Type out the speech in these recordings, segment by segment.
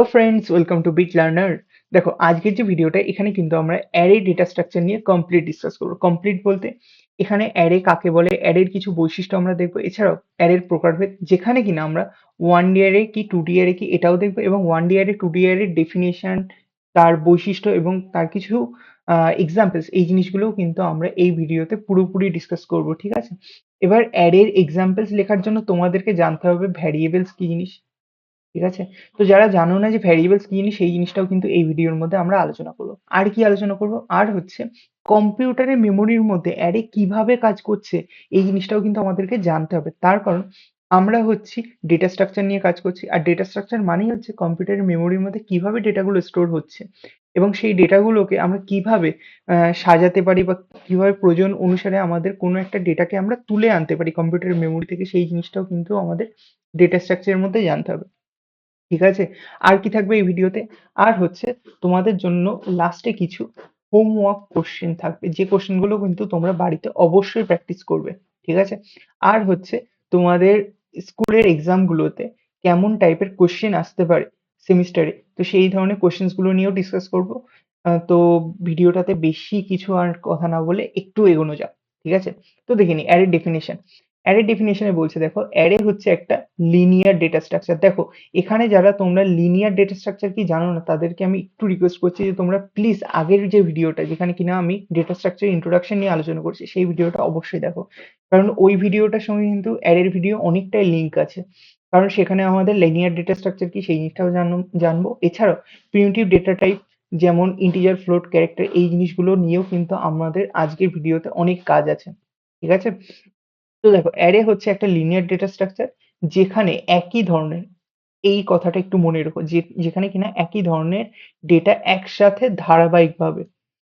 Hello friends welcome to Bit Learner দেখো, আজকের যে ভিডিওটা এখানে কিন্তু আমরা অ্যারে ডেটা স্ট্রাকচার নিয়ে কমপ্লিট ডিসকাস করব। কমপ্লিট বলতে, এখানে অ্যারে কাকে বলে অ্যারের কিছু বৈশিষ্ট্য আমরা দেখব। এছাড়াও অ্যারের প্রকারভেদ, যেখানে কিনা আমরা ওয়ান ডি অ্যারে কি টু ডি অ্যারে কি, এটাও দেখব এবং one D array two D অ্যারের ডেফিনেশন তার বৈশিষ্ট্য এবং তার কিছু এক্সাম্পলস এই জিনিসগুলোও কিন্তু আমরা এই ভিডিওতে পুরোপুরি ডিসকাস করব, ঠিক আছে? এবার অ্যারের এক্সাম্পলস লেখার জন্য তোমাদেরকে জানতে হবে ভ্যারিয়েবলস কি জিনিস। ঠিক আছে? তো যারা জানো না যে ভ্যারিয়েবলস কি জিনিস, সেই জিনিসটাও কিন্তু এই ভিডিওর মধ্যে আমরা আলোচনা করব। আর কি আলোচনা করব? আর হচ্ছে কম্পিউটারের মেমোরির মধ্যে অ্যারে কীভাবে কাজ করছে, এই জিনিসটাও কিন্তু আমাদেরকে জানতে হবে। তার কারণ আমরা হচ্ছি ডেটা স্ট্রাকচার নিয়ে কাজ করছি। আর ডেটা স্ট্রাকচার মানেই হচ্ছে কম্পিউটারের মেমোরির মধ্যে কীভাবে ডেটাগুলো স্টোর হচ্ছে এবং সেই ডেটাগুলোকে আমরা কীভাবে সাজাতে পারি বা কীভাবে প্রয়োজন অনুসারে আমাদের কোনো একটা ডেটাকে আমরা তুলে আনতে পারি কম্পিউটারের মেমোরি থেকে, সেই জিনিসটাও কিন্তু আমাদের ডেটা স্ট্রাকচারের মধ্যে জানতে হবে। ঠিক আছে? আর কি থাকবে এই ভিডিওতে? আর হচ্ছে তোমাদের জন্য লাস্টে কিছু হোমওয়ার্ক কোশ্চেন থাকবে। যে কোশ্চেনগুলো কিন্তু তোমরা বাড়িতে অবশ্যই প্র্যাকটিস করবে। ঠিক আছে? আর হচ্ছে তোমাদের স্কুলের এক্সাম গুলোতে কেমন টাইপের কোশ্চেন আসতে পারে সেমিস্টারে তো সেই ধরনের কোয়েশ্চেনসগুলো নিয়েও ডিসকাস করব। তো ভিডিওটাতে বেশি কিছু আর কথা না বলে একটু এগোনো যাক। ঠিক আছে? তো দেখে নিই অ্যারের ডেফিনিশন। অ্যারে ডেফিনিশনে বলছে, দেখো অ্যারে হচ্ছে একটা লিনিয়ার ডেটা স্ট্রাকচার দেখো, এখানে যারা তোমরা লিনিয়ার ডেটা স্ট্রাকচার কি জানো না, তাদেরকে আমি একটু রিকোয়েস্ট করছি যে তোমরা প্লিজ আগের যে ভিডিওটা, যেখানে কিনা আমি ডেটা স্ট্রাকচার ইন্ট্রোডাকশন নিয়ে আলোচনা করছি, সেই ভিডিওটা অবশ্যই দেখো। কারণ ওই ভিডিওটার সঙ্গে কিন্তু অ্যারের ভিডিও অনেকটাই লিঙ্ক আছে। কারণ সেখানে আমাদের লিনিয়ার ডেটা স্ট্রাকচার কি, সেই জিনিসটাও জানব। এছাড়াও প্রিমিটিভ ডেটা টাইপ যেমন ইন্টিজার ফ্লোট ক্যারেক্টার এই জিনিসগুলো নিয়েও কিন্তু আমাদের আজকের ভিডিওতে অনেক কাজ আছে। ঠিক আছে? তো দেখো অ্যারে হচ্ছে একটা লিনিয়ার ডেটা স্ট্রাকচার যেখানে একই ধরনের এই কথাটা একটু মনে রেখো, যে যেখানে কিনা একই ধরনের ডেটা একসাথে ধারাবাহিকভাবে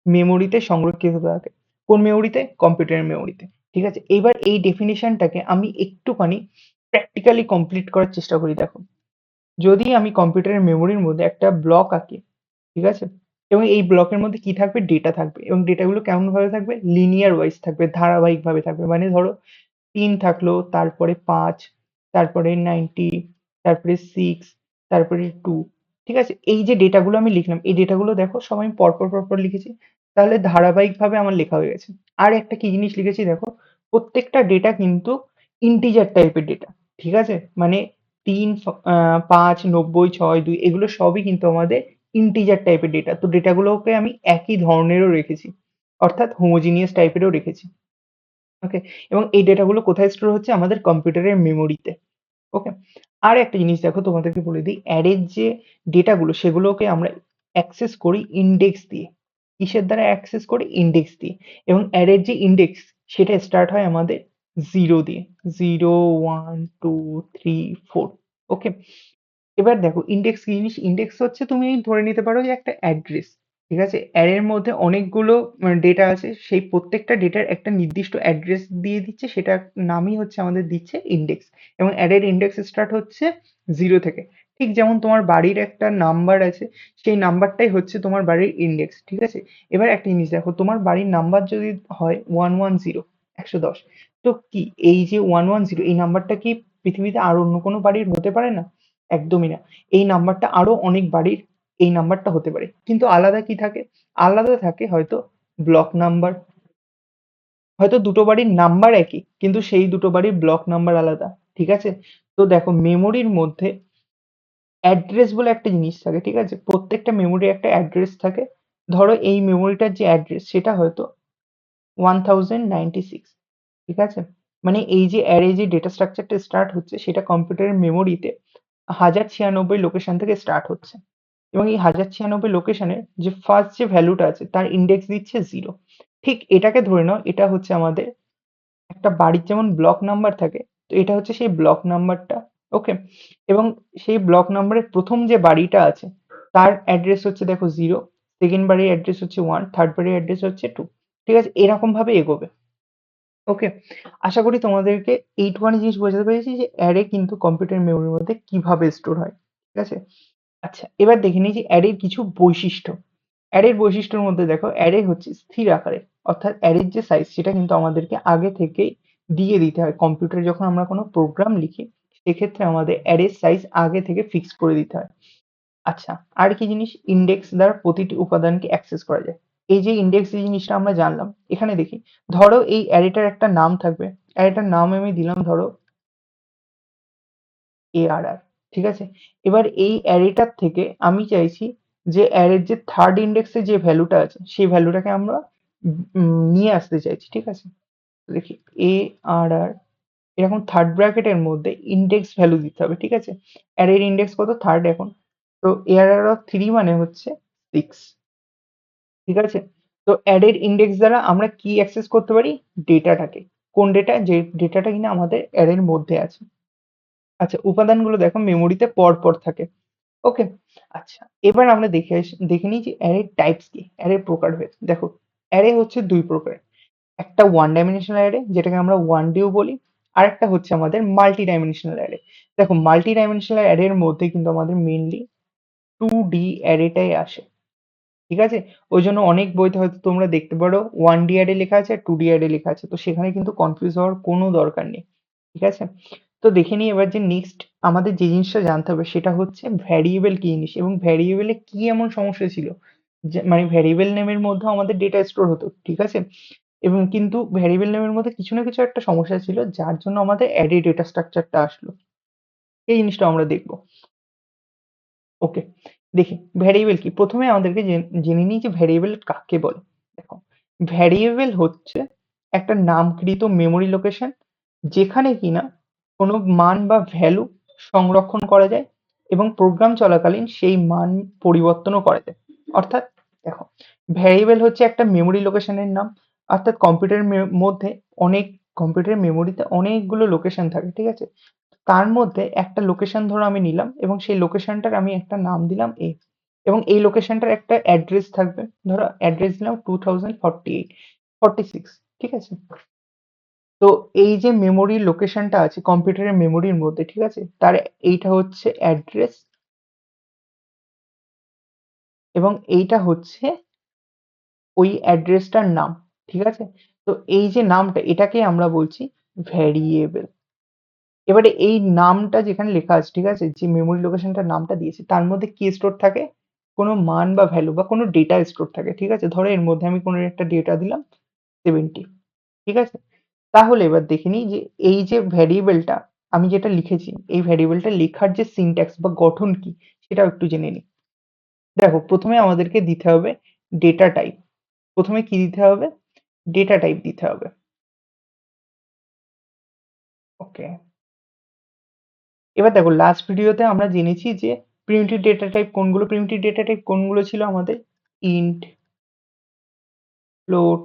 মেমোরিতে সংরক্ষিত থাকে। কোন মেমোরিতে কম্পিউটারের মেমোরিতে ঠিক আছে? এবার এই ডেফিনেশনটাকে আমি একটুখানি প্র্যাকটিক্যালি কমপ্লিট করার চেষ্টা করি, দেখো। যদি আমি কম্পিউটারের মেমোরির মধ্যে একটা ব্লক আঁকি, ঠিক আছে? এবং এই ব্লকের মধ্যে কি থাকবে? ডেটা থাকবে। এবং ডেটাগুলো কেমন ভাবে থাকবে? লিনিয়ার ওয়াইজ থাকবে, ধারাবাহিকভাবে থাকবে। মানে ধরো তিন থাকল, তারপরে পাঁচ, তারপরে নাইনটি, তারপরে সিক্স, তারপরে টু, ঠিক আছে? এই যে ডেটাগুলো আমি লিখলাম, এই ডেটাগুলো দেখো, সব আমি পরপর পরপর লিখেছি, তাহলে ধারাবাহিকভাবে আমার লেখা হয়ে গেছে। আর একটা কি জিনিস লিখেছি দেখো, প্রত্যেকটা ডেটা কিন্তু ইন্টিজার টাইপের ডেটা ঠিক আছে? মানে তিন পাঁচ, নব্বই, ছয়, দুই, এগুলো সবই কিন্তু আমাদের ইন্টিজার টাইপের ডেটা তো ডেটাগুলোকে আমি একই ধরনেরও রেখেছি, অর্থাৎ হোমোজিনিয়াস টাইপেরও রেখেছি। ওকে এবং এই ডেটাগুলো কোথায় স্টোর হচ্ছে? আমাদের কম্পিউটারের মেমোরিতে ওকে আর একটা জিনিস দেখো, তোমাদেরকে বলে দিই অ্যারের যে ডেটাগুলো, সেগুলোকে আমরা অ্যাক্সেস করি ইন্ডেক্স দিয়ে। কিসের দ্বারা অ্যাক্সেস করি? ইন্ডেক্স দিয়ে। এবং অ্যারের যে ইন্ডেক্স সেটা স্টার্ট হয় আমাদের জিরো দিয়ে। Zero one two three four okay এবার দেখো ইন্ডেক্স কি জিনিস? ইন্ডেক্স হচ্ছে তুমি ধরে নিতে পারো যে একটা অ্যাড্রেস ঠিক আছে? অ্যারের মধ্যে অনেকগুলো ডেটা আছে, সেই প্রত্যেকটা ডেটার একটা নির্দিষ্ট অ্যাড্রেস দিয়ে দিচ্ছে, সেটার নামই হচ্ছে আমাদের দিচ্ছে ইন্ডেক্স এবং অ্যারের ইন্ডেক্স স্টার্ট হচ্ছে জিরো থেকে। ঠিক যেমন তোমার বাড়ির একটা নাম্বার আছে, সেই নাম্বারটাই হচ্ছে তোমার বাড়ির ইন্ডেক্স ঠিক আছে? এবার একটা জিনিস দেখো, তোমার বাড়ির নাম্বার যদি হয় ওয়ান ওয়ান জিরো একশো দশ, তো কি এই যে ওয়ান ওয়ান জিরো এই নাম্বারটা কি পৃথিবীতে আর অন্য কোনো বাড়ির হতে পারে না? একদমই না। এই নাম্বারটা আরও অনেক বাড়ির এই নাম্বারটা হতে পারে। কিন্তু আলাদা কি থাকে? আলাদা থাকে হয়তো ব্লক নাম্বার হয়তো দুটো বাড়ির নাম্বার একই, কিন্তু সেই দুটো বাড়ির ব্লক নাম্বার আলাদা, ঠিক আছে? তো দেখো মেমোরির মধ্যে অ্যাড্রেস বলে একটা জিনিস থাকে, ঠিক আছে? প্রত্যেকটা মেমোরির একটা অ্যাড্রেস থাকে। ধরো, এই মেমোরিটার যে অ্যাড্রেস সেটা হয়তো ওয়ান থাউজেন্ড নাইনটি সিক্স ঠিক আছে? মানে এই যে অ্যারে যে ডেটা স্ট্রাকচারটা স্টার্ট হচ্ছে, সেটা কম্পিউটারের মেমোরিতে হাজার ছিয়ানব্বই লোকেশন থেকে স্টার্ট হচ্ছে। এবং এই হাজার ছিয়ানব্বই লোকেশনের যে ফার্স্ট যে ভ্যালুটা আছে, তার ইন্ডেক্স দিচ্ছে জিরো ঠিক এটাকে ধরে নাও, এটা হচ্ছে আমাদের একটা বাড়ির যেমন ব্লক নাম্বার থাকে, তো এটা হচ্ছে সেই ব্লক নাম্বারটা ওকে এবং সেই ব্লক নাম্বারের প্রথম যে বাড়িটা আছে, তার অ্যাড্রেস হচ্ছে দেখো জিরো সেকেন্ড বাড়ির অ্যাড্রেস হচ্ছে ওয়ান থার্ড বাড়ির অ্যাড্রেস হচ্ছে টু ঠিক আছে এরকম ভাবে এগোবে। ওকে আশা করি তোমাদেরকে এইটুখানি জিনিস বোঝাতে পেরেছি যে অ্যারে কিন্তু কম্পিউটার মেমোরির মধ্যে কীভাবে স্টোর হয়। ঠিক আছে? আচ্ছা এবার দেখে নিই যে অ্যারের কিছু বৈশিষ্ট্য। অ্যারের বৈশিষ্ট্যের মধ্যে দেখো, অ্যারে হচ্ছে স্থির আকারে, অর্থাৎ অ্যারের যে সাইজ সেটা কিন্তু আমাদেরকে আগে থেকেই দিয়ে দিতে হয়। কম্পিউটারে যখন আমরা কোনো প্রোগ্রাম লিখি, সেক্ষেত্রে আমাদের অ্যারের সাইজ আগে থেকে ফিক্স করে দিতে হয়। আচ্ছা আর কি জিনিস? ইন্ডেক্স দ্বারা প্রতিটি উপাদানকে অ্যাক্সেস করা যায়। এই যে ইন্ডেক্স যে জিনিসটা আমরা জানলাম, এখানে দেখি, ধরো এই অ্যারেটার একটা নাম থাকবে, অ্যারেটার নাম আমি দিলাম ধরো এআরআর ঠিক আছে? এবার এই অ্যারেটার থেকে আমি চাইছি যে অ্যারের যে থার্ড ইন্ডেক্সে যে ভ্যালুটা আছে, সেই ভ্যালুটাকে আমরা নিয়ে আসতে চাইছি, ঠিক আছে? দেখি এ আর আর এরকম থার্ড ব্র্যাকেটের মধ্যে ইন্ডেক্স ভ্যালু দিতে হবে, ঠিক আছে? অ্যারের ইন্ডেক্স কত? থার্ড এখন। তো এ এআরআর অফ থ্রি মানে হচ্ছে সিক্স ঠিক আছে? তো অ্যাডের ইন্ডেক্স দ্বারা আমরা কি অ্যাক্সেস করতে পারি? ডেটাটাকে কোন ডেটা যে ডেটাটা কিনা আমাদের অ্যারের মধ্যে আছে। আচ্ছা উপাদানগুলো দেখো মেমোরিতে পর পর থাকে। ওকে আচ্ছা এবার আমরা দেখে দেখে নিই যে অ্যারের টাইপস কি অ্যারের প্রকারভেদ দেখো অ্যারে হচ্ছে দুই প্রকার একটা ওয়ান ডাইমেনশনাল অ্যারে যেটাকে আমরা ওয়ান ডিও বলি আর একটা হচ্ছে আমাদের মাল্টি ডাইমেনশনাল অ্যারে দেখো মাল্টি ডাইমেনশনাল অ্যারের মধ্যে কিন্তু আমাদের মেইনলি টু ডি অ্যারেটাই আসে। ঠিক আছে? ওই জন্য অনেক বইতে হয়তো তোমরা দেখতে পারো ওয়ান ডি অ্যারে লেখা আছে টু ডি অ্যারে লেখা আছে। তো সেখানে কিন্তু কনফিউজ হওয়ার কোনো দরকার নেই। ঠিক আছে? তো দেখে নিই এবার যে নেক্সট আমাদের যে জিনিসটা জানতে হবে সেটা হচ্ছে ভ্যারিয়েবল কি জিনিস এবং ভ্যারিয়েবলে কি এমন সমস্যা ছিল? মানে ভ্যারিয়েবল নেমের মধ্যেও আমাদের ডেটা স্টোর হতো, ঠিক আছে? এবং কিন্তু ভ্যারিয়েবল নেমের মধ্যে কিছু না কিছু একটা সমস্যা ছিল যার জন্য আমাদের অ্যারে ডেটা স্ট্রাকচারটা আসলো। এই জিনিসটা আমরা দেখব। ওকে দেখি ভ্যারিয়েবল কি? প্রথমে আমাদেরকে জেনে নিই যে ভ্যারিয়েবল কাকে বলে। দেখো ভ্যারিয়েবল হচ্ছে একটা নামকৃত মেমোরি লোকেশন যেখানে কিনা কোনো মান বা ভ্যালু সংরক্ষণ করা যায় এবং প্রোগ্রাম চলাকালীন সেই মান পরিবর্তনও করা যায়। অর্থাৎ দেখো ভ্যারিয়েবল হচ্ছে একটা মেমোরি লোকেশনের নাম। অর্থাৎ কম্পিউটারের মধ্যে অনেক কম্পিউটারের মেমোরিতে অনেকগুলো লোকেশন থাকে, ঠিক আছে? তার মধ্যে একটা লোকেশন ধরো আমি নিলাম এবং সেই লোকেশনটার আমি একটা নাম দিলাম এ এবং এই লোকেশনটার একটা অ্যাড্রেস থাকবে। ধরো অ্যাড্রেস দিলাম two thousand forty eight forty six ঠিক আছে? তো এই যে মেমোরি লোকেশনটা আছে কম্পিউটারের মেমোরির মধ্যে, ঠিক আছে? তার এইটা হচ্ছে অ্যাড্রেস এবং এইটা হচ্ছে ওই অ্যাড্রেসটার নাম, ঠিক আছে? তো এই যে নামটা, এটাকে আমরা বলছি ভ্যারিয়েবল এবারে এই নামটা যেখানে লেখা আছে, ঠিক আছে? যে মেমোরি লোকেশনটার নামটা দিয়েছি, তার মধ্যে কি স্টোর থাকে? কোনো মান বা ভ্যালু বা কোনো ডেটা স্টোর থাকে, ঠিক আছে? ধরো এর মধ্যে আমি কোনো একটা ডেটা দিলাম সেভেন্টি ঠিক আছে? তাহলে এবার দেখে নিই যে এই যে ভ্যারিয়েবলটা, আমি যেটা লিখেছি, এই ভ্যারিয়েবলটা লেখার যে সিনট্যাক্স বা গঠন কি, সেটাও একটু জেনে নিই। দেখো, প্রথমে আমাদেরকে দিতে হবে ডেটা টাইপ প্রথমে কি দিতে হবে? ডেটা টাইপ দিতে হবে। ওকে এবার দেখো লাস্ট ভিডিওতে আমরা জেনেছি যে প্রিমিটিভ ডেটা টাইপ কোনগুলো প্রিমিটিভ ডেটা টাইপ কোনগুলো ছিল আমাদের? Int float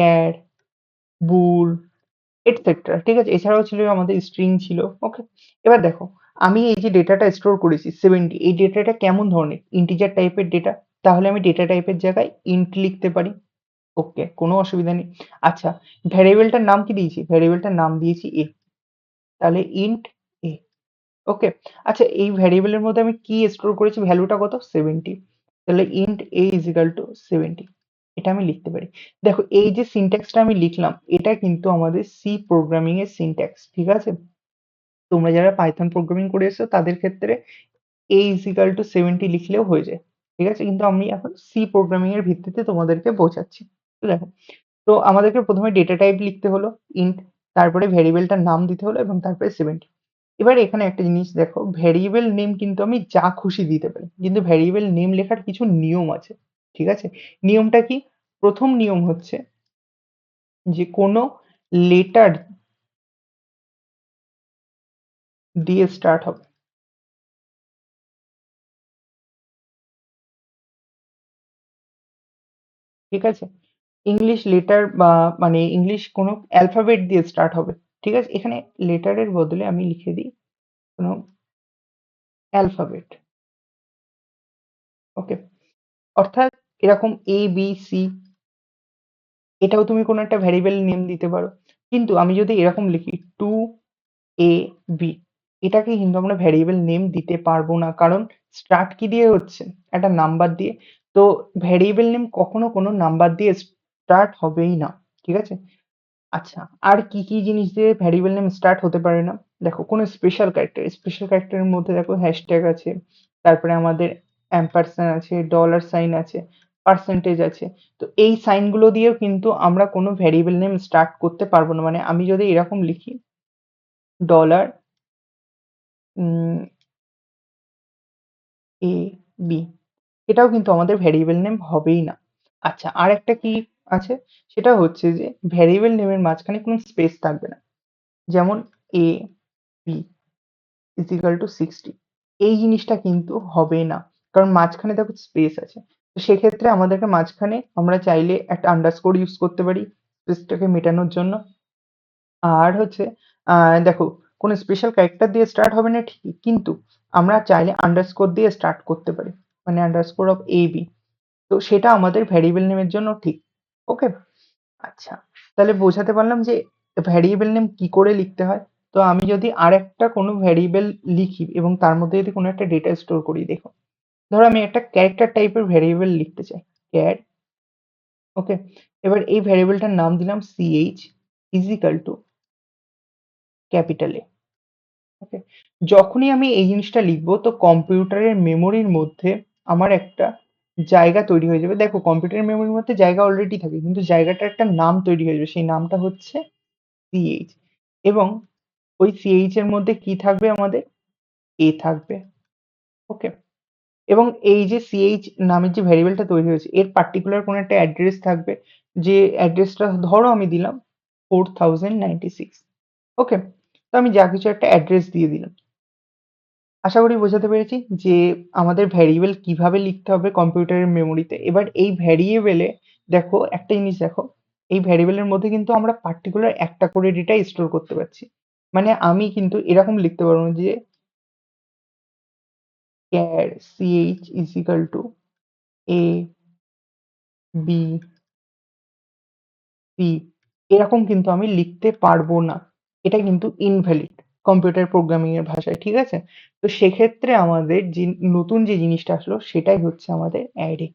char bool etcetera ঠিক আছে? এছাড়াও ছিল আমাদের স্ট্রিং ছিল ওকে এবার দেখো, আমি এই যে ডেটাটা স্টোর করেছি সেভেন্টি এই ডেটাটা কেমন ধরনের? ইন্টিজার টাইপের ডেটা তাহলে আমি ডেটা টাইপের জায়গায় ইন্ট লিখতে পারি ওকে কোনো অসুবিধা নেই। আচ্ছা ভ্যারিয়েবলটার নাম কি দিয়েছি? ভ্যারিয়েবলটার নাম দিয়েছি এ তাহলে ইন্ট এ ওকে আচ্ছা এই ভ্যারিয়েবলের মধ্যে আমি কি স্টোর করেছি? ভ্যালুটা কত? সেভেন্টি তাহলে int A is equal to seventy এটা আমি লিখতে পারি। দেখো, এই যে সিনট্যাক্সটা আমি লিখলাম, এটা কিন্তু আমাদের সি প্রোগ্রামিং এর সিনট্যাক্স ঠিক আছে? তোমরা যারা পাইথন প্রোগ্রামিং করে এসছো, তাদের ক্ষেত্রে A is equal to seventy লিখলেও হয়ে যায়, ঠিক আছে? কিন্তু আমি এখন সি প্রোগ্রামিং এর ভিত্তিতে তোমাদেরকে বোঝাচ্ছি, দেখো। তো আমাদেরকে প্রথমে ডেটা টাইপ লিখতে হলো ইন্ট তারপরে ভ্যারিয়েবলটার নাম দিতে হলো এবং তারপরে সেভেন্টি এবার এখানে একটা জিনিস দেখো ভ্যারিয়েবল নেম কিন্তু আমি যা খুশি দিতে পারি, কিন্তু ভ্যারিয়েবল নেম লেখার কিছু নিয়ম আছে। ঠিক আছে? নিয়মটা কি? প্রথম নিয়ম হচ্ছে যে কোনো লেটার দিয়ে স্টার্ট হবে। ঠিক আছে? ইংলিশ লেটার বা মানে ইংলিশ কোনো অ্যালফাবেট দিয়ে স্টার্ট হবে। ঠিক আছে? এখানে লেটারের বদলে আমি লিখে দিই কোনো অ্যালফাবেট ওকে অর্থাৎ এরকম এ বি সি এটাও তুমি কোনো একটা ভ্যারিয়েবল নেম দিতে পারো। কিন্তু আমি যদি এরকম লিখি টু এ বি এটাকে কিন্তু আমরা ভ্যারিয়েবল নেম দিতে পারব না। কারণ স্টার্ট কি দিয়ে হচ্ছে? একটা নাম্বার দিয়ে। তো ভ্যারিয়েবল নেম কখনো কোনো নাম্বার দিয়ে স্টার্ট হবেই না। ঠিক আছে? আচ্ছা আর কি কি জিনিস দিয়ে ভ্যারিয়েবল নেম স্টার্ট হতে পারে না? দেখো, কোনো স্পেশাল ক্যারেক্টার স্পেশাল ক্যারেক্টারের মধ্যে দেখো হ্যাশট্যাগ আছে, তারপরে আমাদের অ্যাম্পারস্যান্ড আছে ডলার সাইন আছে পার্সেন্টেজ আছে। তো এই সাইনগুলো দিয়েও কিন্তু আমরা কোনো ভ্যারিয়েবল নেম স্টার্ট করতে পারব না। মানে আমি যদি এরকম লিখি ডলার এ বি এটাও কিন্তু আমাদের ভ্যারিয়েবল নেম হবেই না। আচ্ছা আর একটা কি আছে? সেটা হচ্ছে যে ভ্যারিয়েবল নেমের মাঝখানে কোনো স্পেস থাকবে না। যেমন A B is equal to sixty এই জিনিসটা কিন্তু হবে না। কারণ মাঝখানে দেখো স্পেস আছে। তো সেক্ষেত্রে আমাদেরকে মাঝখানে আমরা চাইলে একটা আন্ডারস্কোর ইউজ করতে পারি স্পেসটাকে মেটানোর জন্য। আর হচ্ছে, আহ, দেখো, কোনো স্পেশাল ক্যারেক্টার দিয়ে স্টার্ট হবে না ঠিকই, কিন্তু আমরা চাইলে আন্ডারস্কোর দিয়ে স্টার্ট করতে পারি মানে আন্ডারস্কোর অফ এ বি তো সেটা আমাদের ভ্যারিয়েবল নেমের জন্য ঠিক ওকে আচ্ছা তাহলে বোঝাতে পারলাম যে ভ্যারিয়েবল নেম কি করে লিখতে হয়? তো আমি যদি আর একটা কোনো ভ্যারিয়েবল লিখি এবং তার মধ্যে যদি কোনো একটা ডেটা স্টোর করি, দেখো। ধরো আমি একটা ক্যারেক্টার টাইপের ভ্যারিয়েবল লিখতে চাই ক্যার ওকে এবার এই ভ্যারিয়েবলটার নাম দিলাম CH is equal to capital A okay যখনই আমি এই জিনিসটা লিখব তো কম্পিউটারের মেমোরির মধ্যে আমার একটা জায়গা তৈরি হয়ে যাবে। দেখো কম্পিউটারের মেমোরির মধ্যে জায়গা অলরেডি থাকে, কিন্তু জায়গাটার একটা নাম তৈরি হয়ে যাবে, সেই নামটা হচ্ছে সিএইচ এবং ওই সিএইচ এর মধ্যে কি থাকবে আমাদের? এ থাকবে ওকে এবং এই যে সিএইচ নামের যে ভ্যারিয়েবলটা তৈরি হয়েছে, এর পার্টিকুলার কোনো একটা অ্যাড্রেস থাকবে, যে অ্যাড্রেসটা ধরো আমি দিলাম ফোর সিক্স ওকে তো আমি যা কিছু একটা অ্যাড্রেস দিয়ে দিলাম। আশা করি বোঝাতে পেরেছি যে আমাদের ভ্যারিয়েবল কীভাবে লিখতে হবে কম্পিউটারের মেমোরিতে এবার এই ভ্যারিয়েবলে দেখো, একটা জিনিস দেখো, এই ভ্যারিয়েবলের মধ্যে কিন্তু আমরা পার্টিকুলার একটা করে ডেটা স্টোর করতে পারছি। মানে আমি কিন্তু এরকম লিখতে পারব যে char ch is equal to a, b, c. এরকম কিন্তু আমি লিখতে পারব না। এটা কিন্তু ইনভ্যালিড কম্পিউটার প্রোগ্রামিং এর ভাষায়, ঠিক আছে? তো সেক্ষেত্রে আমাদের যে নতুন যে জিনিসটা আসলো, সেটাই হচ্ছে আমাদের অ্যারে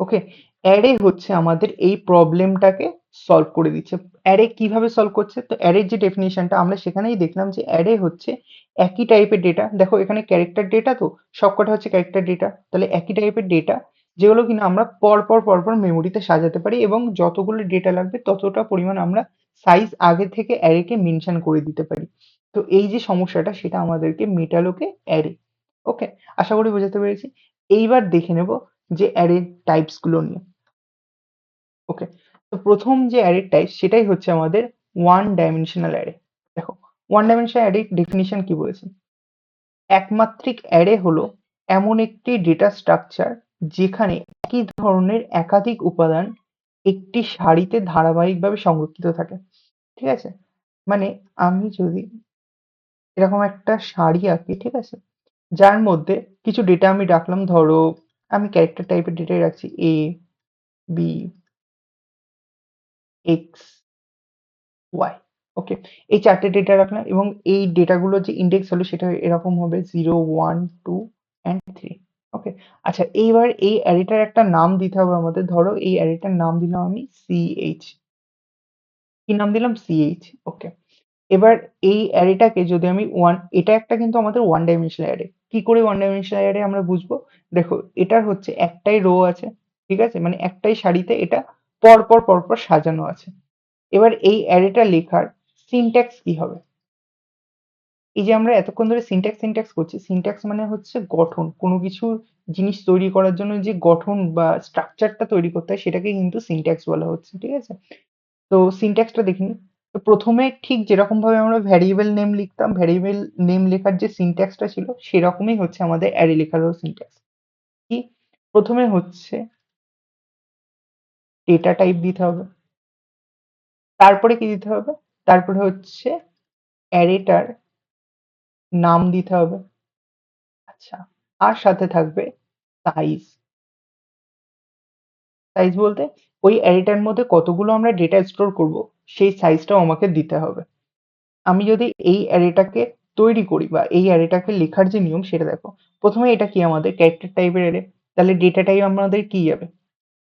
ওকে অ্যারে হচ্ছে আমাদের এই প্রবলেমটাকে সলভ করে দিচ্ছে। অ্যারে কীভাবে সলভ করছে? তো অ্যারের যে ডেফিনিশনটা আমরা সেখানেই দেখলাম যে অ্যারে হচ্ছে একই টাইপের ডেটা দেখো, এখানে ক্যারেক্টার ডেটা তো, সবকটা হচ্ছে ক্যারেক্টার ডেটা তাহলে একই টাইপের ডেটা যেগুলো কিনা আমরা পরপর পরপর মেমোরিতে সাজাতে পারি এবং যতগুলো ডেটা লাগবে, ততটা পরিমাণ আমরা সাইজ আগে থেকে অ্যারেকে মেনশন করে দিতে পারি। তো এই যে সমস্যাটা, সেটা আমাদেরকে মেটালোকে অ্যারে ওকে আশা করি বোঝাতে পেরেছি। এইবার দেখে নেব যে অ্যারে টাইপসগুলো নিয়ে। ওকে তো প্রথম যে অ্যারে টাইপ সেটাই হচ্ছে আমাদের ওয়ান ডাইমেনশনাল অ্যারে দেখো ওয়ান ডাইমেনশনাল অ্যারে ডেফিনিশন কি বলেছে? একমাত্রিক অ্যারে হলো এমন একটি ডেটা স্ট্রাকচার যেখানে একই ধরনের একাধিক উপাদান একটি সারিতে ধারাবাহিকভাবে সংরক্ষিত থাকে। ঠিক আছে? মানে আমি যদি এরকম একটা সারি আঁকি, ঠিক আছে? যার মধ্যে কিছু ডেটা আমি রাখলাম, ধরো আমি ক্যারেক্টার টাইপের ডেটাই রাখছি A B X Y okay এই চারটে ডেটা রাখলাম এবং এই ডেটাগুলোর যে ইন্ডেক্স হলো সেটা এরকম হবে zero one two and three okay আচ্ছা এইবার এই অ্যারেটার একটা নাম দিতে হবে আমাদের। ধরো এই অ্যারেটার নাম দিলাম আমি সিএইচ কি নাম দিলাম? সিএইচ ওকে এবার এই অ্যারেটাকে যদি আমি ওয়ান এটা একটা কিন্তু আমাদের ওয়ান ডাইমেনশনাল অ্যারে কি করে ওয়ান ডাইমেনশনাল অ্যারে আমরা বুঝব? দেখো এটার হচ্ছে একটাই রো আছে, ঠিক আছে? মানে একটাই সারিতে এটা পরপর পরপর সাজানো আছে। এবার এই অ্যারেটা লেখার সিনট্যাক্স কি হবে? এই যে আমরা এতক্ষণ ধরে সিনট্যাক্স সিনট্যাক্স করছি সিনট্যাক্স মানে হচ্ছে গঠন। কোনো কিছু জিনিস তৈরি করার জন্য যে গঠন বা স্ট্রাকচারটা তৈরি করতে হয়, সেটাকে কিন্তু সিনট্যাক্স বলা হচ্ছে, ঠিক আছে? তো সিনট্যাক্সটা দেখিনি তো প্রথমে ঠিক যেরকম ভাবে আমরা ভ্যারিয়েবল নেম লিখতাম ভ্যারিয়েবল নেম লেখার যে সিনট্যাক্সটা ছিল, সেরকমই হচ্ছে আমাদের অ্যারে লেখারও সিনট্যাক্স কি? প্রথমে হচ্ছে ডেটা টাইপ দিতে হবে। তারপরে কি দিতে হবে? তারপরে হচ্ছে অ্যারেটার নাম দিতে হবে। আচ্ছা আর সাথে থাকবে সাইজ সাইজ বলতে ওই অ্যারেটার মধ্যে কতগুলো আমরা ডেটা স্টোর করব, সেই সাইজটাও আমাকে দিতে হবে। আমি যদি এই অ্যারেটাকে তৈরি করি বা এই অ্যারেটাকে লেখার যে নিয়ম, সেটা দেখো। প্রথমে এটা কি আমাদের ক্যারেক্টার টাইপের অ্যারে তাহলে ডেটা টাইপ আমাদের কি যাবে?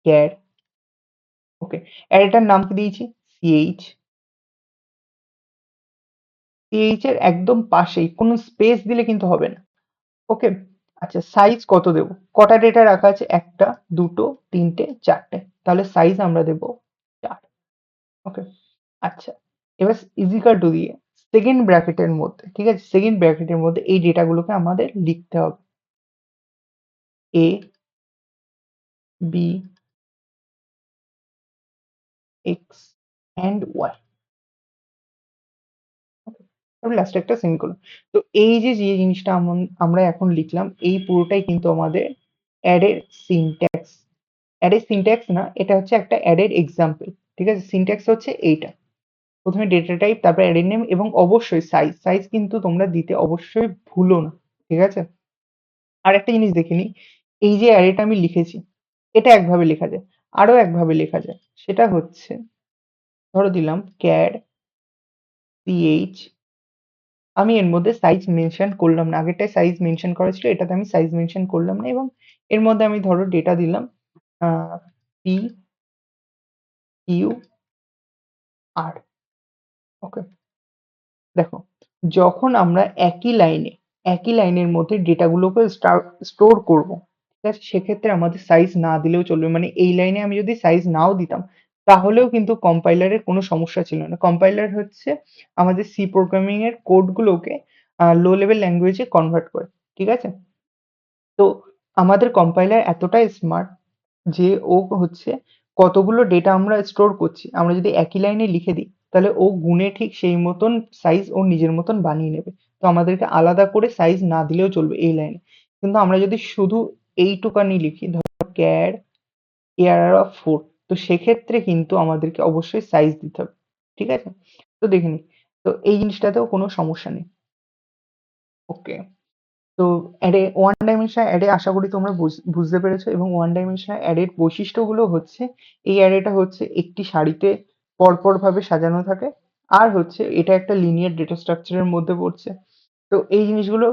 ক্যার ওকে অ্যারেটার নাম কি দিয়েছি? সিএইচ সিএইচ এর একদম পাশেই, কোনো স্পেস দিলে কিন্তু হবে না। ওকে আচ্ছা সাইজ কত দেব? কটা ডেটা রাখা আছে? একটা, দুটো, তিনটে, চারটে। তাহলে সাইজ আমরা দেব চার। ওকে আচ্ছা এবার ইজিকাল টু দিয়ে সেকেন্ড ব্র্যাকেটের মধ্যে, ঠিক আছে? সেকেন্ড ব্র্যাকেটের মধ্যে এই ডেটাগুলোকে আমাদের লিখতে হবে। A B X and Y লাস্টে একটা সেমিকোলন তো এই যে যে জিনিসটা আমরা এখন লিখলাম, এই পুরোটাই কিন্তু আমাদের অ্যাডের সিনট্যাক্স অ্যাডের সিনট্যাক্স না, এটা হচ্ছে একটা অ্যাডের এক্সাম্পল ঠিক আছে? সিনট্যাক্স হচ্ছে এইটা। প্রথমে ডেটা টাইপ তারপর অ্যাডের নেম এবং অবশ্যই সাইজ সাইজ কিন্তু তোমরা দিতে অবশ্যই ভুলো না, ঠিক আছে? আর একটা জিনিস দেখে নিই, এই যে অ্যারেটা আমি লিখেছি, এটা একভাবে লেখা যায় আরও একভাবে লেখা যায়। সেটা হচ্ছে, ধরো দিলাম ক্যাড পিএইচ আমি এর মধ্যে সাইজ মেনশন করলাম না। আগেরটায় সাইজ মেনশন করা ছিল, এটাতে আমি সাইজ মেনশন করলাম না এবং এর মধ্যে আমি ধরো ডেটা দিলাম পি ইউ আর ওকে দেখো, যখন আমরা একই লাইনে একই লাইনের মধ্যে ডেটাগুলোকে স্টোর করব, ঠিক আছে? সেক্ষেত্রে আমাদের সাইজ না দিলেও চলবে। মানে এই লাইনে আমি যদি সাইজ নাও দিতাম তাহলেও কিন্তু কম্পাইলারের কোনো সমস্যা ছিল না। কম্পাইলার হচ্ছে আমাদের সি প্রোগ্রামিং এর কোডগুলোকে লো লেভেল ল্যাঙ্গুয়েজে কনভার্ট করে, ঠিক আছে? তো আমাদের কম্পাইলার এতটাই স্মার্ট যে ও হচ্ছে কতগুলো ডেটা আমরা স্টোর করছি, আমরা যদি একই লাইনে লিখে দিই, তাহলে ও গুনে ঠিক সেই মতন সাইজ ও নিজের মতন বানিয়ে নেবে। তো আমাদেরকে আলাদা করে সাইজ না দিলেও চলবে এই লাইনে কিন্তু আমরা যদি শুধু এইটুকানি লিখি, ধরো ক্যার এআর অফ ফোর তো সেক্ষেত্রে কিন্তু আমাদেরকে অবশ্যই সাইজ দিতে হবে, ঠিক আছে? তো দেখে নিই তো এই জিনিসটাতেও কোনো সমস্যা নেই। ওকে তো অ্যারে ওয়ান ডাইমেনশনাল অ্যারে আশা করি তোমরা বুঝ- বুঝতে পেরেছ এবং ওয়ান ডাইমেনশনাল অ্যারের বৈশিষ্ট্যগুলো হচ্ছে, এই অ্যারেটা হচ্ছে একটি সারিতে পরপর ভাবে সাজানো থাকে আর হচ্ছে এটা একটা লিনিয়ার ডেটা স্ট্রাকচারের মধ্যে পড়ছে। তো এই জিনিসগুলো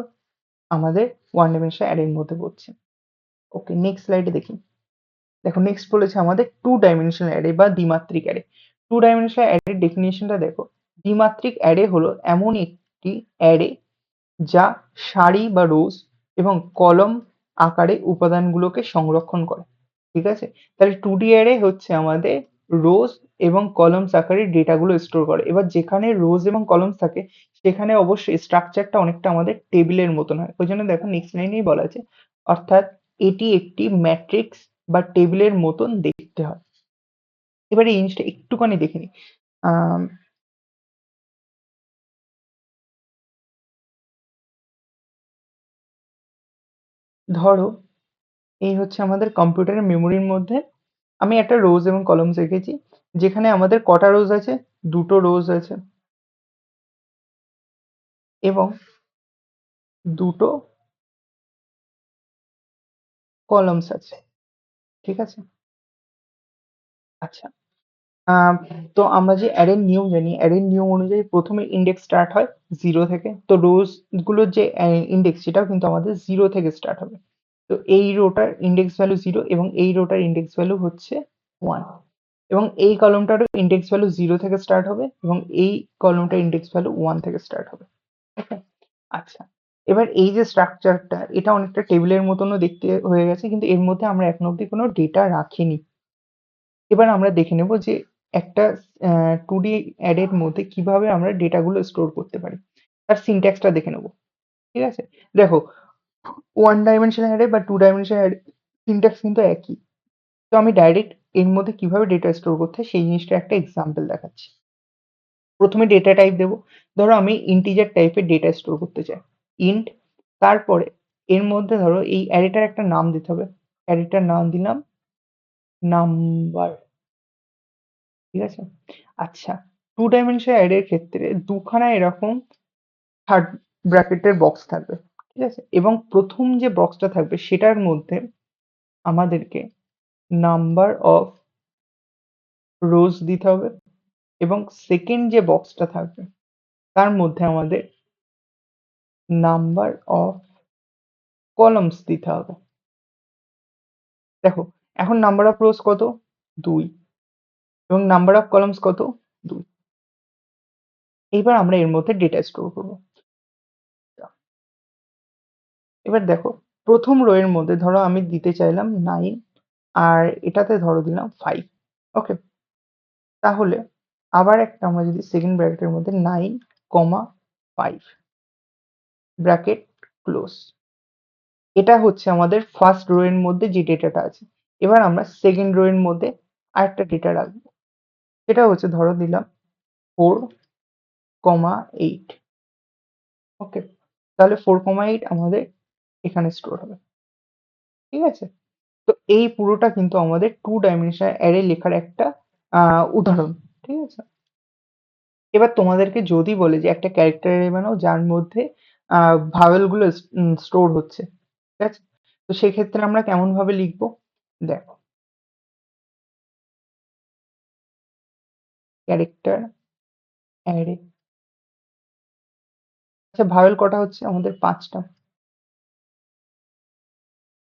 আমাদের ওয়ান ডাইমেনশনাল অ্যারের মধ্যে পড়ছে। ওকে নেক্সট স্লাইডে দেখি। দেখো নেক্সট বলেছে আমাদের টু ডাইমেনশনাল অ্যারে বা দ্বিমাত্রিক অ্যারে টু ডাইমেনশনাল অ্যারের ডেফিনেশনটা দেখো, দ্বিমাত্রিক অ্যারে হলো এমন একটি অ্যারে যা সারি বা রোজ এবং কলম আকারে উপাদানগুলোকে সংরক্ষণ করে, ঠিক আছে? তাহলে টু ডি অ্যারে হচ্ছে আমাদের রোজ এবং কলমস আকারে ডেটাগুলো স্টোর করে। এবার যেখানে রোজ এবং কলমস থাকে, সেখানে অবশ্যই স্ট্রাকচারটা অনেকটা আমাদের টেবিলের মতন হয়। ওই জন্য দেখো নেক্সট লাইনেই বলা আছে, অর্থাৎ এটি একটি ম্যাট্রিক্স বা টেবিলের মতন দেখতে হয়। এবার এই জিনিসটা একটুখানি দেখে নিই। ধরো, এই হচ্ছে আমাদের কম্পিউটারের মেমোরির মধ্যে আমি একটা রোজ এবং কলমস রেখেছি, যেখানে আমাদের কটা রোজ আছে? দুটো রোজ আছে। এবং দুটো কলমস আছে। ঠিক আছে? আচ্ছা। তো আমরা যে অ্যারের নিয়ম জানি অ্যারের নিয়ম অনুযায়ী প্রথমে ইন্ডেক্স স্টার্ট হয় জিরো থেকে। তো রোজগুলোর যে ইন্ডেক্স সেটাও কিন্তু আমাদের জিরো থেকে স্টার্ট হবে। তো এই রোটার ইন্ডেক্স ভ্যালু জিরো এবং এই রোটার ইন্ডেক্স ভ্যালু হচ্ছে ওয়ান এবং এই কলমটারও ইন্ডেক্স ভ্যালু জিরো থেকে স্টার্ট হবে এবং এই কলমটার ইন্ডেক্স ভ্যালু ওয়ান থেকে স্টার্ট হবে। আচ্ছা। এবার এই যে স্ট্রাকচারটা এটা অনেকটা টেবিলের মতনও দেখতে হয়ে গেছে, কিন্তু এর মধ্যে আমরা এখন অব্দি কোনো ডেটা রাখিনি। এবার আমরা দেখে নেব যে একটা টু ডি অ্যাডের মধ্যে কীভাবে আমরা ডেটাগুলো স্টোর করতে পারি। তার সিনট্যাক্সটা দেখে নেব, ঠিক আছে? দেখো ওয়ান ডাইমেনশনাল অ্যারে বা টু ডাইমেনশনাল অ্যারে সিনট্যাক্স কিন্তু একই। তো আমি ডাইরেক্ট এর মধ্যে কীভাবে ডেটা স্টোর করতে হয়, সেই জিনিসটা একটা এক্সাম্পল দেখাচ্ছি। প্রথমে ডেটা টাইপ দেবো। ধরো আমি ইন্টিজার টাইপের ডেটা স্টোর করতে চাই। ইন্ট তারপরে এর মধ্যে ধরো এই অ্যারেটার একটা নাম দিতে হবে। অ্যারেটার নাম দিলাম নাম্বার ঠিক আছে? আচ্ছা টু ডাইমেনশনাল অ্যারের ক্ষেত্রে দুখানা এরকম থার্ড ব্র্যাকেটের বক্স থাকবে, ঠিক আছে? এবং প্রথম যে বক্সটা থাকবে সেটার মধ্যে আমাদেরকে নাম্বার অফ রোজ দিতে হবে এবং সেকেন্ড যে বক্সটা থাকবে, তার মধ্যে আমাদের নাম্বার অফ কলমস দিতে হবে। দেখো, এখন নাম্বার অফ রোজ কত? দুই। এবং নাম্বার অফ কলমস কত? দুই। এইবার আমরা এর মধ্যে ডেটা স্টোর করব। এবার দেখো, প্রথম রো এর মধ্যে ধরো আমি দিতে চাইলাম নাইন, আর এটাতে ধরো দিলাম ফাইভ। ওকে। তাহলে আবার একটা আমরা যদি সেকেন্ড ব্র্যাকেটের মধ্যে nine, comma five. Bracket close এটা হচ্ছে আমাদের ফার্স্ট রো এর মধ্যে যে ডেটাটা আছে। এবার আমরা সেকেন্ড রো এর মধ্যে আরেকটা ডেটা রাখব। সেটা হচ্ছে ধরো দিলাম ফোর কমা এইট ওকে তাহলে ফোর কমা এইট আমাদের এখানে স্টোর হবে। ঠিক আছে? তো এই পুরোটা কিন্তু আমাদের টু ডাইমেনশনাল অ্যারে লেখার একটা উদাহরণ। ঠিক আছে? এবার তোমাদেরকে যদি বলে যে একটা ক্যারেক্টার অ্যারে বানাও, যার মধ্যে আহ ভাওয়েলগুলো স্টোর হচ্ছে, ঠিক আছে? তো সেক্ষেত্রে আমরা কেমন ভাবে লিখব? দেখো। ক্যারেক্টার অ্যারে আচ্ছা ভাওয়েল কটা হচ্ছে? আমাদের পাঁচটা।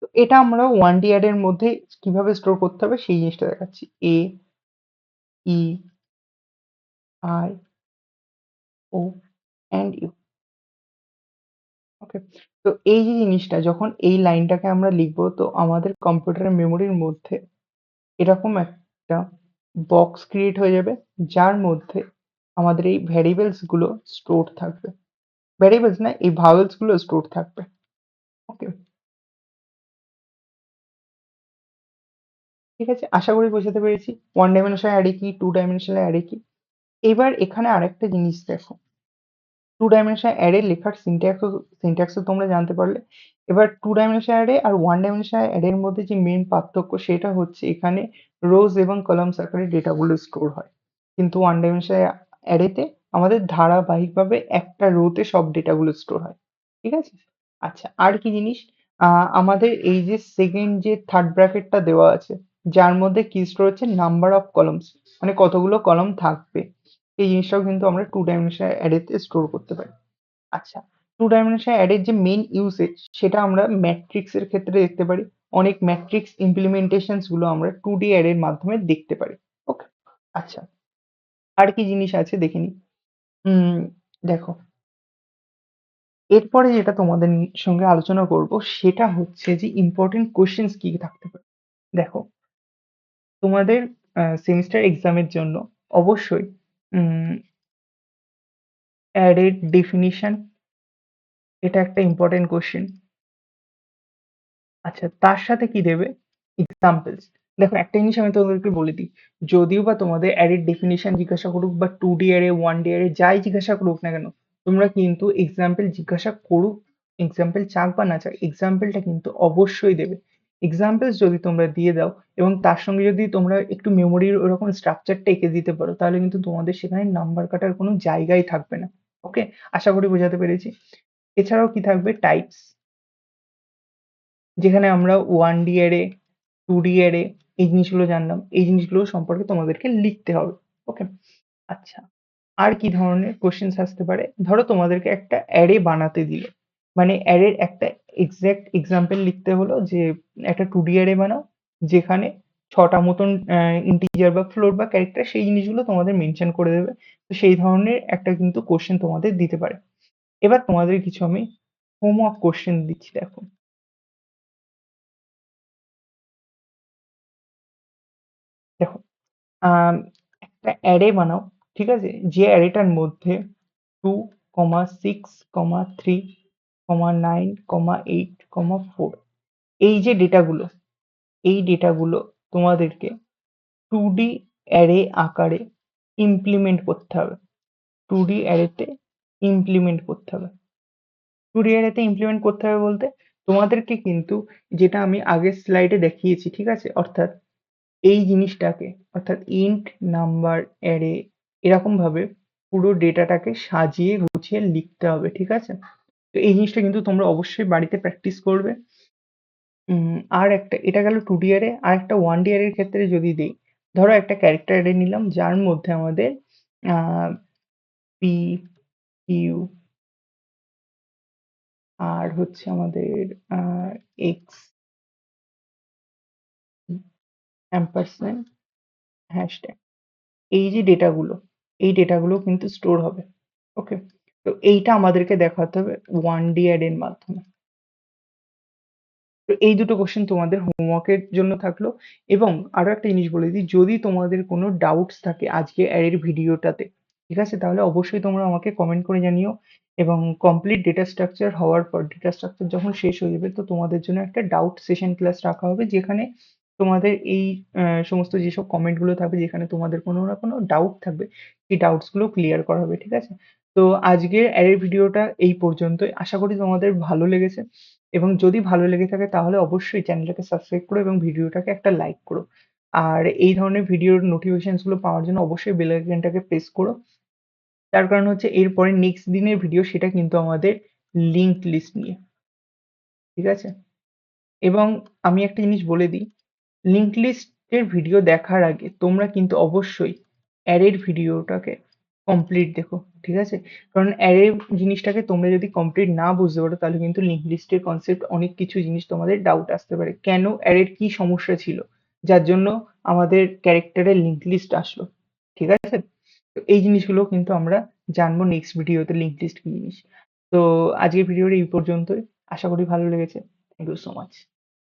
তো এটা আমরা ওয়ান ডি অ্যারের মধ্যে কীভাবে স্টোর করতে হবে সেই জিনিসটা দেখাচ্ছি। A E I O and U okay তো এই যে জিনিসটা, যখন এই লাইনটাকে আমরা লিখব, তো আমাদের কম্পিউটারের মেমোরির মধ্যে এরকম একটা বক্স ক্রিয়েট হয়ে যাবে, যার মধ্যে আমাদের এই ভ্যারিয়েবলসগুলো স্টোর থাকবে। ভ্যারিয়েবলস না, এই ভাওয়েলসগুলো স্টোর থাকবে। ওকে ঠিক আছে? আশা করি বোঝাতে পেরেছি। ওয়ান ডাইমেনশনাল অ্যারে কি টু ডাইমেনশনাল অ্যারে কি? এবার এখানে আরেকটা জিনিস দেখো। টু ডাইমেনশনাল অ্যারে লেখার সিনট্যাক্স সিনট্যাক্সও তোমরা জানতে পারলে। এবার টু ডাইমেনশনাল অ্যারে আর ওয়ান ডাইমেনশনাল অ্যারের মধ্যে যে মেন পার্থক্য সেটা হচ্ছে এখানে রোজ এবং কলামস আকারে ডেটাগুলো স্টোর হয়। কিন্তু ওয়ান ডাইমেনশনাল অ্যারেতে আমাদের ধারাবাহিকভাবে একটা রোতে সব ডেটাগুলো স্টোর হয়। ঠিক আছে? আচ্ছা আর কি জিনিস? আমাদের এই যে সেকেন্ড যে থার্ড ব্র্যাকেটটা দেওয়া আছে, যার মধ্যে কি স্টোর হচ্ছে নাম্বার অফ কলমস মানে কতগুলো কলম থাকবে। এই জিনিসটাও কিন্তু আমরা টু ডাইমেনশনাল অ্যারেতে স্টোর করতে পারি। আচ্ছা টু ডাইমেনশনাল অ্যারের যে মেইন ইউসেজ সেটা আমরা ম্যাট্রিক্সের ক্ষেত্রে দেখতে পারি। অনেক ম্যাট্রিক্স ইমপ্লিমেন্টেশনসগুলো আমরা টু ডি অ্যারের মাধ্যমে দেখতে পারি। ওকে আচ্ছা আর কি জিনিস আছে দেখে নিই। দেখো, এরপরে যেটা তোমাদের সঙ্গে আলোচনা করব, সেটা হচ্ছে যে ইম্পর্টেন্ট কোশ্চেন্স কি থাকতে পারে। দেখো, তোমাদের সেমিস্টার এক্সামের জন্য অবশ্যই অ্যারের ডেফিনিশন এটা একটা ইম্পর্টেন্ট কোশ্চেন আচ্ছা তার সাথে কি দেবে? এক্সাম্পলস দেখো, একটা জিনিস আমি তোমাদেরকে বলে দিই। যদিও বা তোমাদের অ্যারের ডেফিনিশন জিজ্ঞাসা করুক বা two D array one D array যাই জিজ্ঞাসা করুক না কেন, তোমরা কিন্তু এক্সাম্পল জিজ্ঞাসা করুক। এক্সাম্পল চাক বা না চাক এক্সাম্পলটা কিন্তু অবশ্যই দেবে। এক্সাম্পলস যদি তোমরা দিয়ে দাও এবং তার সঙ্গে যদি তোমরা একটু মেমোরির ওরকম স্ট্রাকচারটা এঁকে দিতে পারো, তাহলে কিন্তু তোমাদের সেখানে নাম্বার কাটার কোনো জায়গাই থাকবে না। ওকে আশা করি বোঝাতে পেরেছি। এছাড়াও কি থাকবে? টাইপস যেখানে আমরা one D array two D array এই জিনিসগুলো জানলাম। এই জিনিসগুলো সম্পর্কে তোমাদেরকে লিখতে হবে। ওকে আচ্ছা। আর কি ধরনের কোশ্চেন্স আসতে পারে? ধরো তোমাদেরকে একটা অ্যারে বানাতে দিল। মানে অ্যারের একটা এক্সাক্ট এক্সাম্পল লিখতে হলো যে একটা টু ডি অ্যারে বানাও, যেখানে ছটা মতন ইন্টিজার বা ফ্লোর বা ক্যারেক্টার সেই জিনিসগুলো তোমাদের মেনশন করে দেবে। তো সেই ধরনের একটা কিন্তু কোশ্চেন তোমাদের দিতে পারে। এবার তোমাদের কিছু আমি হোমওয়ার্ক কোশ্চেন দিচ্ছি, দেখো। দেখো একটা অ্যারে বানাও, ঠিক আছে? যে অ্যারেটার মধ্যে two comma six comma three comma nine comma eight comma four এই যে ডেটাগুলো এই ডেটাগুলো তোমাদেরকে টু ডি অ্যারে আকারে ইমপ্লিমেন্ট করতে হবে। টু ডি অ্যারেতে ইমপ্লিমেন্ট করতে হবে। টু ডি অ্যারেতে ইমপ্লিমেন্ট করতে হবে বলতে তোমাদেরকে কিন্তু যেটা আমি আগের স্লাইডে দেখিয়েছি, ঠিক আছে? অর্থাৎ এই জিনিসটাকে, অর্থাৎ ইন্ট নাম্বার অ্যারে এরকম ভাবে পুরো ডেটাটাকে সাজিয়ে গুছিয়ে লিখতে হবে, ঠিক আছে? তো এই জিনিসটা কিন্তু তোমরা অবশ্যই বাড়িতে প্র্যাকটিস করবে। আর একটা, এটা গেল টু ডি আর একটা ওয়ান ডি অ্যারের ক্ষেত্রে যদি দিই, ধরো একটা ক্যারেক্টার অ্যারে নিলাম, যার মধ্যে আমাদের পি কিউ আর হচ্ছে আমাদের এক্স অ্যাম্পারস্যান্ড হ্যাশট্যাগ এই যে ডেটাগুলো এই ডেটাগুলো কিন্তু স্টোর হবে ওকে তো এইটা আমাদেরকে দেখাতে হবে ওয়ান ডি অ্যাড এর মাধ্যমে। তো এই দুটো কোশ্চেন তোমাদের হোমওয়ার্কের জন্য থাকল এবং আরও একটা জিনিস বলে দিই, যদি তোমাদের কোনো ডাউটস থাকে আজকে অ্যাডের ভিডিওটাতে ঠিক আছে? তাহলে অবশ্যই তোমরা আমাকে কমেন্ট করে জানিও এবং কমপ্লিট ডেটা স্ট্রাকচার হওয়ার পর ডেটা স্ট্রাকচার যখন শেষ হয়ে যাবে, তো তোমাদের জন্য একটা ডাউট সেশন ক্লাস রাখা হবে যেখানে তোমাদের এই সমস্ত যেসব কমেন্টগুলো থাকবে, যেখানে তোমাদের কোনো না কোনো ডাউট থাকবে, সেই ডাউটসগুলো ক্লিয়ার করা হবে, ঠিক আছে? তো আজকের অ্যাডের ভিডিওটা এই পর্যন্তই। আশা করি তোমাদের ভালো লেগেছে এবং যদি ভালো লেগে থাকে তাহলে অবশ্যই চ্যানেলটাকে সাবস্ক্রাইব করো এবং ভিডিওটাকে একটা লাইক করো। আর এই ধরনের ভিডিওর নোটিফিকেশনসগুলো পাওয়ার জন্য অবশ্যই বেল আইকনটাকে প্রেস করো। তার কারণ হচ্ছে এরপরে নেক্সট দিনের ভিডিও সেটা কিন্তু আমাদের লিঙ্ক লিস্ট নিয়ে। ঠিক আছে? এবং আমি একটা জিনিস বলে দিই লিঙ্ক লিস্টের ভিডিও দেখার আগে তোমরা কিন্তু অবশ্যই অ্যারের ভিডিওটাকে কমপ্লিট দেখো, ঠিক আছে? কারণ অ্যারে জিনিসটাকে তোমরা যদি কমপ্লিট না বুঝতে পারো, তাহলে কিন্তু লিঙ্ক লিস্টের কনসেপ্ট অনেক কিছু জিনিস তোমাদের ডাউট আসতে পারে। কেন অ্যারের কি সমস্যা ছিল? যার জন্য আমাদের ক্যারেক্টারের লিঙ্ক লিস্ট আসলো, ঠিক আছে? তো এই জিনিসগুলো কিন্তু আমরা জানব নেক্সট ভিডিওতে লিঙ্ক লিস্ট কি জিনিস। তো আজকের ভিডিওটা এই পর্যন্তই। আশা করি ভালো লেগেছে। Thank you so much